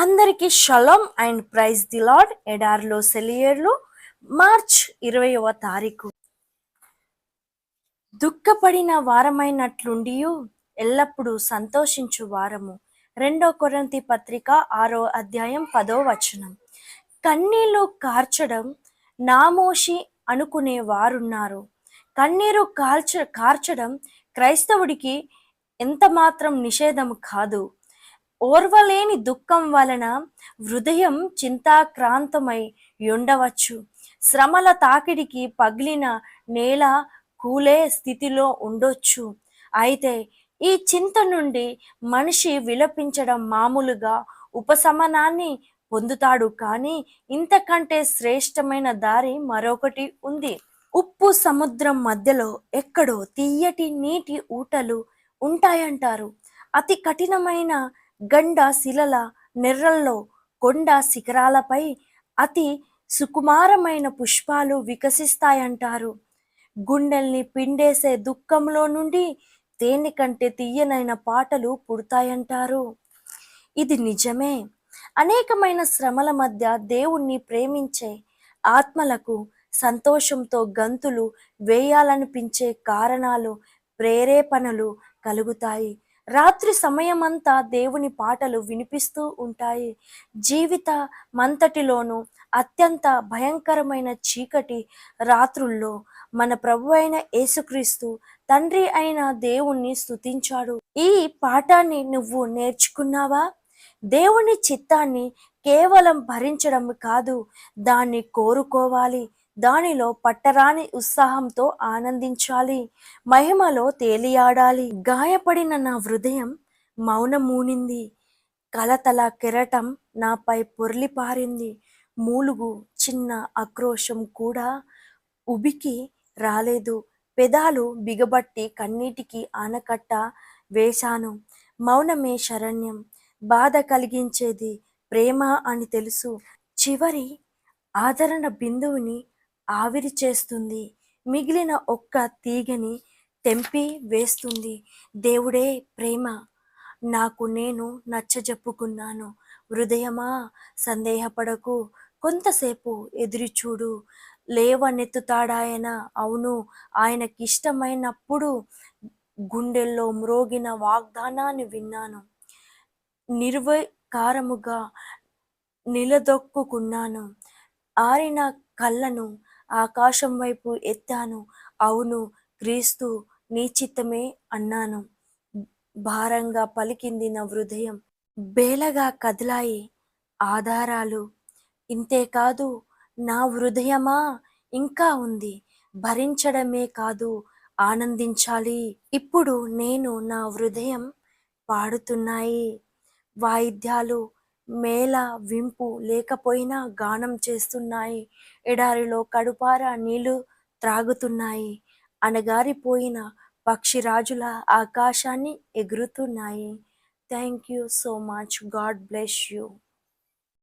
అందరికీ షలోమ్ and praise the lord ఎడార్లో సెలియర్లు మార్చ్ ఇరవయవ తారీఖు. దుఃఖపడిన వారమైనట్లుండి ఎల్లప్పుడూ సంతోషించు వారము. రెండో కొరంతి పత్రిక ఆరో అధ్యాయం పదో వచనం. కన్నీళ్ళు కార్చడం నామోషి అనుకునే వారున్నారు. కన్నీరు కాల్చ కార్చడం క్రైస్తవుడికి ఎంత మాత్రం నిషేధం కాదు. ఓర్వలేని దుఃఖం వలన హృదయం చింతాక్రాంతమై ఉండవచ్చు శ్రమల తాకిడికి పగిలిన నేల కూలే స్థితిలో ఉండొచ్చు. అయితే ఈ చింత నుండి మనిషి విలపించడం మామూలుగా ఉపశమనాన్ని పొందుతాడు కానీ ఇంతకంటే శ్రేష్టమైన దారి మరొకటి ఉంది. ఉప్పు సముద్రం మధ్యలో ఎక్కడో తీయటి నీటి ఊటలు ఉంటాయంటారు. అతి కఠినమైన గండ శిలల నెర్రల్లో కొండ శిఖరాలపై అతి సుకుమారమైన పుష్పాలు వికసిస్తాయంటారు. గుండెల్ని పిండేసే దుఃఖంలో నుండి తేనె కంటే తీయనైన పాటలు పుడతాయంటారు. ఇది నిజమే. అనేకమైన శ్రమల మధ్య దేవుణ్ణి ప్రేమించే ఆత్మలకు సంతోషంతో గంతులు వేయాలనిపించే కారణాలు ప్రేరేపణలు కలుగుతాయి. రాత్రి సమయమంతా దేవుని పాటలు వినిపిస్తూ ఉంటాయి. జీవిత మంతటిలోనూ అత్యంత భయంకరమైన చీకటి రాత్రుల్లో మన ప్రభు అయిన యేసుక్రీస్తు తండ్రి అయిన దేవుణ్ణి స్తుతించాడు. ఈ పాఠాన్ని నువ్వు నేర్చుకున్నావా? దేవుని చిత్తాన్ని కేవలం భరించడం కాదు దాన్ని కోరుకోవాలి. దానిలో పట్టరాని ఉత్సాహంతో ఆనందించాలి. మహిమలో తేలియాడాలి. గాయపడిన నా హృదయం మౌనమూనింది. కలతల కెరటం నాపై పొర్లిపారింది మూలుగు చిన్న ఆక్రోశం కూడా ఉబికి రాలేదు. పెదాలు బిగబట్టి కన్నీటికి ఆనకట్ట వేశాను. మౌనమే శరణ్యం. బాధ కలిగించేది ప్రేమ అని తెలుసు. చివరి ఆదరణ బిందువుని ఆవిరి చేస్తుంది. మిగిలిన ఒక్క తీగని తెంపి వేస్తుంది. దేవుడే ప్రేమ. నాకు నేను నచ్చజెప్పుకున్నాను. హృదయమా సందేహపడకు. కొంతసేపు ఎదురుచూడు. లేవనెత్తుతాడాయన. అవును ఆయనకిష్టమైనప్పుడు గుండెల్లో మ్రోగిన వాగ్దానాన్ని విన్నాను. నిర్వికారముగా నిలదొక్కుకున్నాను. ఆరిన కళ్ళను ఆకాశం వైపు ఎత్తాను. అవును క్రీస్తు నీ చిత్తమే అన్నాను. భారంగా పలికింది నా హృదయం. బేలగా కదిలాయి ఆధారాలు. ఇంతేకాదు నా హృదయమా ఇంకా ఉంది. భరించడమే కాదు ఆనందించాలి. ఇప్పుడు నేను నా హృదయం పాడుతున్నాయి. వాయిద్యాలు మేళ వింపు లేకపోయినా గానం చేస్తున్నాయి. ఎడారిలో కడుపార నీళ్ళు త్రాగుతున్నాయి. అణగారిపోయిన పక్షిరాజుల ఆకాశాన్ని ఎగురుతున్నాయి. Thank you so much. God bless you.